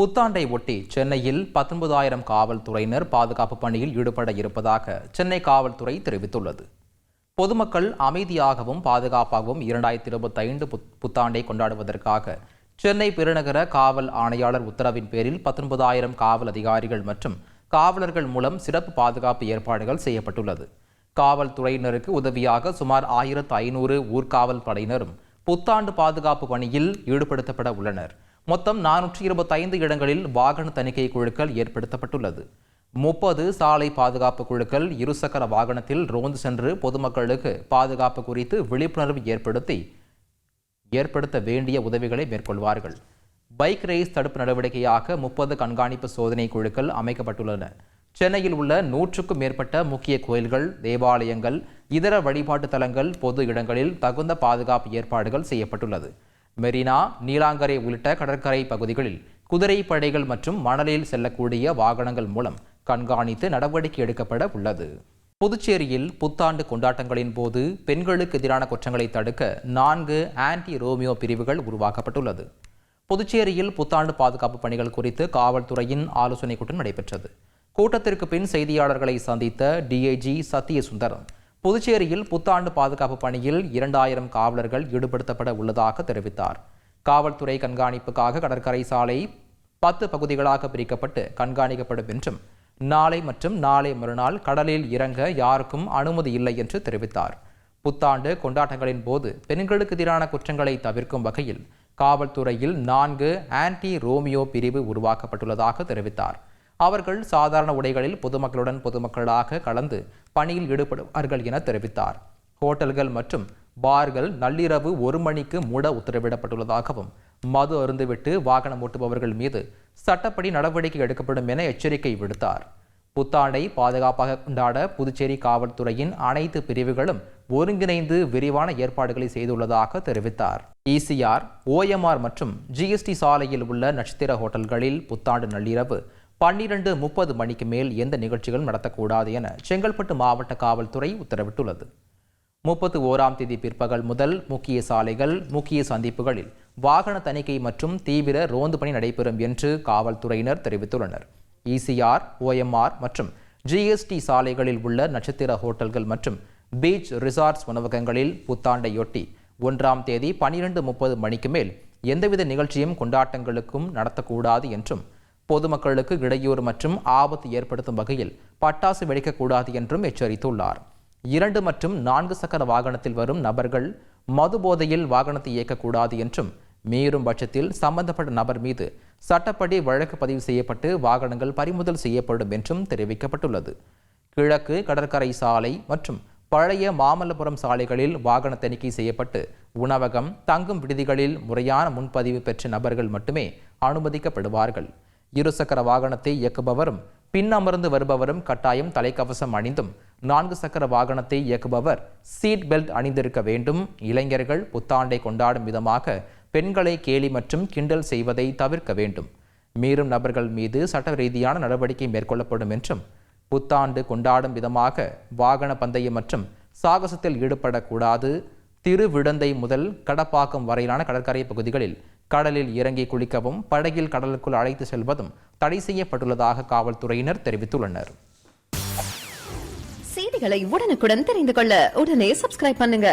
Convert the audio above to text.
புத்தாண்டை ஒட்டி சென்னையில் பத்தொன்பதாயிரம் காவல்துறையினர் பாதுகாப்பு பணியில் ஈடுபட இருப்பதாக சென்னை காவல்துறை தெரிவித்துள்ளது. பொதுமக்கள் அமைதியாகவும் பாதுகாப்பாகவும் இரண்டாயிரத்தி இருபத்தைந்து புத்தாண்டை கொண்டாடுவதற்காக சென்னை பெருநகர காவல் ஆணையாளர் உத்தரவின் பேரில் பத்தொன்பதாயிரம் காவல் அதிகாரிகள் மற்றும் காவலர்கள் மூலம் சிறப்பு பாதுகாப்பு ஏற்பாடுகள் செய்யப்பட்டுள்ளது. காவல்துறையினருக்கு உதவியாக சுமார் ஆயிரத்து ஐநூறு ஊர்காவல் படையினரும் புத்தாண்டு பாதுகாப்பு பணியில் ஈடுபடுத்தப்பட உள்ளனர். மொத்தம் நானூற்றி இருபத்தைந்து இடங்களில் வாகன தணிக்கை குழுக்கள் ஏற்படுத்தப்பட்டுள்ளது. முப்பது சாலை பாதுகாப்பு குழுக்கள் இருசக்கர வாகனத்தில் ரோந்து சென்று பொதுமக்களுக்கு பாதுகாப்பு குறித்து விழிப்புணர்வு ஏற்படுத்தி ஏற்படுத்த வேண்டிய உதவிகளை மேற்கொள்வார்கள். பைக் ரேஸ் தடுப்பு நடவடிக்கையாக முப்பது கண்காணிப்பு சோதனை குழுக்கள் அமைக்கப்பட்டுள்ளன. சென்னையில் உள்ள நூற்றுக்கும் மேற்பட்ட முக்கிய கோயில்கள் தேவாலயங்கள் இதர வழிபாட்டு தலங்கள் பொது இடங்களில் தகுந்த பாதுகாப்பு ஏற்பாடுகள் செய்யப்பட்டுள்ளது. மெரினா நீலாங்கரை உள்ளிட்ட கடற்கரை பகுதிகளில் குதிரை படைகள் மற்றும் மணலில் செல்லக்கூடிய வாகனங்கள் மூலம் கண்காணித்து நடவடிக்கை எடுக்கப்பட உள்ளது. புதுச்சேரியில் புத்தாண்டு கொண்டாட்டங்களின் போது பெண்களுக்கு எதிரான குற்றங்களை தடுக்க நான்கு ஆன்டி ரோமியோ பிரிவுகள் உருவாக்கப்பட்டுள்ளது. புதுச்சேரியில் புத்தாண்டு பாதுகாப்பு பணிகள் குறித்து காவல்துறையின் ஆலோசனைக் கூட்டம் நடைபெற்றது. கூட்டத்திற்கு பின் செய்தியாளர்களை சந்தித்த டிஐஜி சத்யசுந்தரம் புதுச்சேரியில் புத்தாண்டு பாதுகாப்பு பணியில் இரண்டாயிரம் காவலர்கள் ஈடுபடுத்தப்பட உள்ளதாக தெரிவித்தார். காவல்துறை கண்காணிப்புக்காக கடற்கரை சாலை பத்து பகுதிகளாக பிரிக்கப்பட்டு கண்காணிக்கப்படும் என்றும் நாளை மற்றும் நாளை மறுநாள் கடலில் இறங்க யாருக்கும் அனுமதி இல்லை என்று தெரிவித்தார். புத்தாண்டு கொண்டாட்டங்களின் போது பெண்களுக்கு எதிரான குற்றங்களை தவிர்க்கும் வகையில் காவல்துறையில் நான்கு ஆன்டி ரோமியோ பிரிவு உருவாக்கப்பட்டுள்ளதாக தெரிவித்தார். அவர்கள் சாதாரண உடைகளில் பொதுமக்களுடன் பொதுமக்களாக கலந்து பணியில் ஈடுபடுவார்கள் என தெரிவித்தார். ஹோட்டல்கள் மற்றும் பார்கள் நள்ளிரவு ஒரு மணிக்கு மூட உத்தரவிடப்பட்டுள்ளதாகவும் மது அருந்துவிட்டு வாகனம் ஓட்டுபவர்கள் மீது சட்டப்படி நடவடிக்கை எடுக்கப்படும் என எச்சரிக்கை விடுத்தார். புத்தாண்டை பாதுகாப்பாக கொண்டாட புதுச்சேரி காவல்துறையின் அனைத்து பிரிவுகளும் ஒருங்கிணைந்து விரிவான ஏற்பாடுகளை செய்துள்ளதாக தெரிவித்தார். இசிஆர் ஓஎம்ஆர் மற்றும் ஜிஎஸ்டி சாலையில் உள்ள நட்சத்திர ஹோட்டல்களில் புத்தாண்டு நள்ளிரவு பன்னிரண்டு முப்பது மணிக்கு மேல் எந்த நிகழ்ச்சிகளும் நடத்தக்கூடாது என செங்கல்பட்டு மாவட்ட காவல்துறை உத்தரவிட்டுள்ளது. முப்பத்து ஓராம் தேதி பிற்பகல் முதல் முக்கிய சாலைகள் முக்கிய சந்திப்புகளில் வாகன தணிக்கை மற்றும் தீவிர ரோந்து பணி நடைபெறும் என்று காவல்துறையினர் தெரிவித்துள்ளனர். இசிஆர் ஓஎம்ஆர் மற்றும் ஜிஎஸ்டி சாலைகளில் உள்ள நட்சத்திர ஹோட்டல்கள் மற்றும் பீச் ரிசார்ட்ஸ் உணவகங்களில் புத்தாண்டையொட்டி ஒன்றாம் தேதி பனிரெண்டு முப்பது மணிக்கு மேல் எந்தவித நிகழ்ச்சியும் கொண்டாட்டங்களுக்கும் நடத்தக்கூடாது என்றும் பொதுமக்களுக்கு இடையூறு மற்றும் ஆபத்து ஏற்படுத்தும் வகையில் பட்டாசு வெடிக்கக்கூடாது என்றும் எச்சரித்துள்ளார். இரண்டு மற்றும் நான்கு சக்கர வாகனத்தில் வரும் நபர்கள் மது போதையில் வாகனத்தை இயக்கக்கூடாது என்றும் மீறும் பட்சத்தில் சம்பந்தப்பட்ட நபர் மீது சட்டப்படி வழக்கு பதிவு செய்யப்பட்டு வாகனங்கள் பறிமுதல் செய்யப்படும் என்றும் தெரிவிக்கப்பட்டுள்ளது. கிழக்கு கடற்கரை சாலை மற்றும் பழைய மாமல்லபுரம் சாலைகளில் வாகன தணிக்கை செய்யப்பட்டு உணவகம் தங்கும் விடுதிகளில் முறையான முன்பதிவு பெற்ற நபர்கள் மட்டுமே அனுமதிக்கப்படுவார்கள். இருசக்கர வாகனத்தை இயக்குபவரும் பின் அமர்ந்து வருபவரும் கட்டாயம் தலைக்கவசம் அணிந்தும் நான்கு சக்கர வாகனத்தை இயக்குபவர் சீட் பெல்ட் அணிந்திருக்க வேண்டும். இளைஞர்கள் புத்தாண்டை கொண்டாடும் விதமாக பெண்களை கேலி மற்றும் கிண்டல் செய்வதை தவிர்க்க வேண்டும். மீறும் நபர்கள் மீது சட்ட ரீதியான நடவடிக்கை மேற்கொள்ளப்படும் என்றும் புத்தாண்டு கொண்டாடும் விதமாக வாகன பந்தயம் மற்றும் சாகசத்தில் ஈடுபடக்கூடாது. திருவிடந்தை முதல் கடப்பாக்கம் வரையிலான கடற்கரை பகுதிகளில் கடலில் இறங்கி குளிக்கவும் படகில் கடலுக்குள் அழைத்து செல்வதும் தடை செய்யப்பட்டுள்ளதாக காவல்துறையினர் தெரிவித்துள்ளனர். செய்திகளை உடனுக்குடன் தெரிந்து கொள்ள உடனே சப்ஸ்கிரைப் பண்ணுங்க.